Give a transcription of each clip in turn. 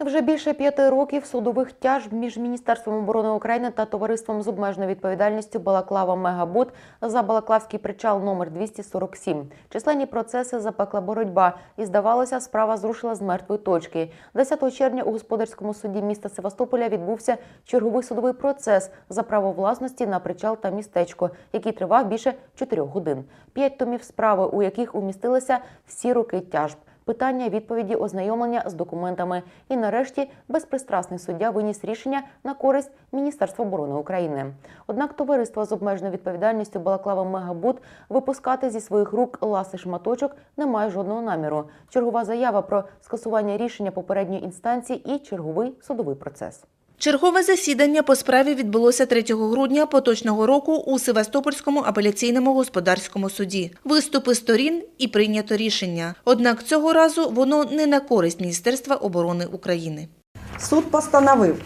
Вже більше п'яти років судових тяжб між Міністерством оборони України та товариством з обмеженою відповідальністю Балаклава Мегабут за Балаклавський причал номер 247. Численні процеси запекла боротьба, і здавалося, справа зрушила з мертвої точки. 10 червня у господарському суді міста Севастополя відбувся черговий судовий процес за право власності на причал та містечко, який тривав більше чотирьох годин. П'ять томів справи, у яких умістилися всі роки тяжб питання, відповіді, ознайомлення з документами. І нарешті безпристрасний суддя виніс рішення на користь Міністерства оборони України. Однак товариство з обмеженою відповідальністю Балаклава Мегабут випускати зі своїх рук ласи шматочок не має жодного наміру. Чергова заява про скасування рішення попередньої інстанції і черговий судовий процес. Чергове засідання по справі відбулося 3 грудня поточного року у Севастопольському апеляційному господарському суді. Виступи сторін і прийнято рішення. Однак цього разу воно не на користь Міністерства оборони України. Суд постановив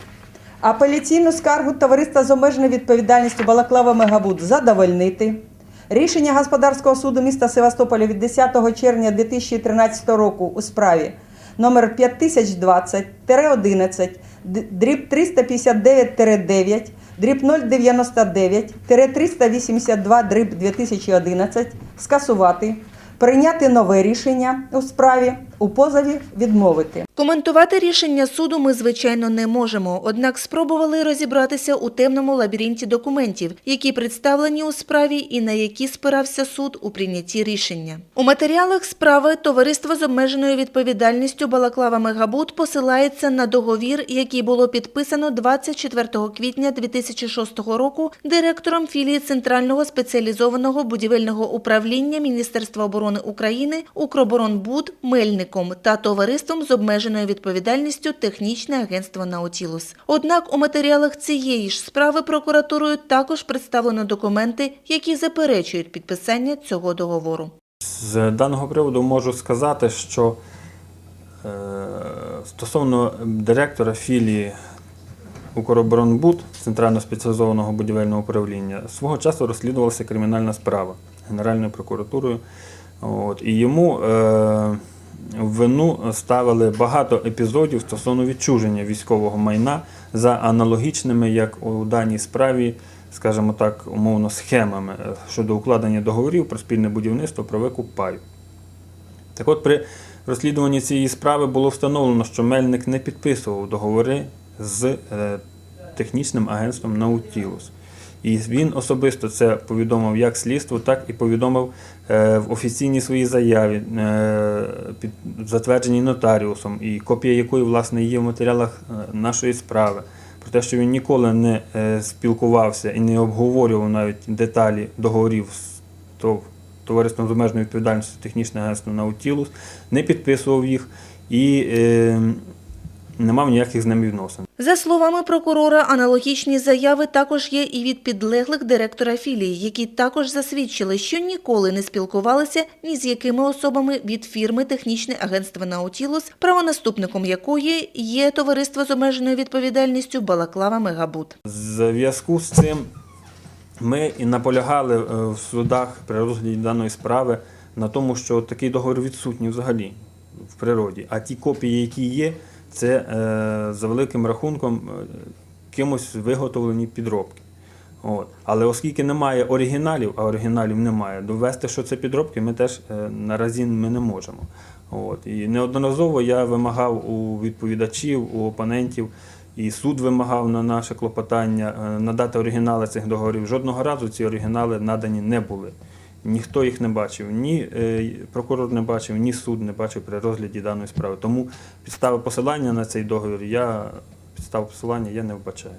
апеляційну скаргу товариства з обмеженою відповідальністю Балаклава Мегабуд задовольнити. Рішення господарського суду міста Севастополя від 10 червня 2013 року у справі номер 5020-11 дріб 359-9 дріб 099-382 дріб 2011 скасувати, прийняти нове рішення у справі, у позові відмовити. Коментувати рішення суду ми, звичайно, не можемо, однак спробували розібратися у темному лабіринті документів, які представлені у справі і на які спирався суд у прийнятті рішення. У матеріалах справи товариство з обмеженою відповідальністю Балаклава Мегабут посилається на договір, який було підписано 24 квітня 2006 року директором філії Центрального спеціалізованого будівельного управління Міністерства оборони України Укроборонбуд Мельником та товариством з обмеженою відповідальністю Технічне агентство Наутілус. Однак у матеріалах цієї ж справи прокуратурою також представлено документи, які заперечують підписання цього договору. З даного приводу можу сказати, що е, стосовно директора філії Укроборонбуд Центрального спеціалізованого будівельного управління свого часу розслідувалася кримінальна справа Генеральною прокуратурою. От, і йому е, в вину ставили багато епізодів стосовно відчуження військового майна за аналогічними, як у даній справі, скажімо так, умовно, схемами е, щодо укладення договорів про спільне будівництво про викуп паю. Так от, при розслідуванні цієї справи було встановлено, що Мельник не підписував договори з е, технічним агентством Наутілус. І він особисто це повідомив як слідству, так і повідомив е, в офіційній своїй заяві, е, під затвердженій нотаріусом, і копія якої власне є в матеріалах е, нашої справи. Про те, що він ніколи не спілкувався і не обговорював навіть деталі договорів з ТОВ товариством з обмеженою відповідальністю технічне агентство Наутілус, не підписував їх і не мав ніяких з ними відносин. За словами прокурора, аналогічні заяви також є і від підлеглих директора філії, які також засвідчили, що ніколи не спілкувалися ні з якими особами від фірми Технічне агентство Наутілус, правонаступником якої є товариство з обмеженою відповідальністю Балаклава Мегабут. Зв'язку з цим ми і наполягали е, в судах при розгляді даної справи на тому, що такий договір відсутній взагалі в природі. А ті копії, які є, це е, за великим рахунком е, кимось виготовлені підробки. От. Але оскільки немає оригіналів, а оригіналів немає, довести, що це підробки, ми теж е, наразі ми не можемо. От. І неодноразово я вимагав у відповідачів, у опонентів, і суд вимагав на наше клопотання надати оригінали цих договорів. Жодного разу ці оригінали надані не були. Ніхто їх не бачив, ні е, прокурор не бачив, ні суд не бачив при розгляді даної справи. Тому підстави посилання на цей договір я підстав посилання я не вбачаю.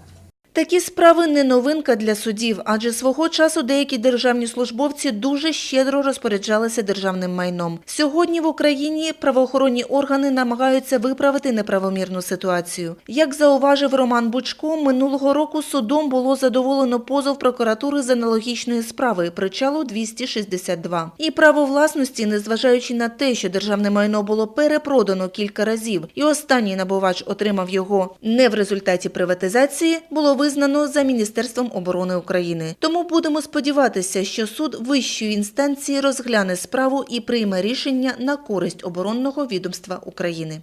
Такі справи не новинка для судів, адже свого часу деякі державні службовці дуже щедро розпоряджалися державним майном. Сьогодні в Україні правоохоронні органи намагаються виправити неправомірну ситуацію. Як зауважив Роман Бучко, минулого року судом було задоволено позов прокуратури з аналогічної справи причалу 262. І право власності, незважаючи на те, що державне майно було перепродано кілька разів, і останній набувач отримав його не в результаті приватизації, було визнано за Міністерством оборони України. Тому будемо сподіватися, що суд вищої інстанції розгляне справу і прийме рішення на користь оборонного відомства України.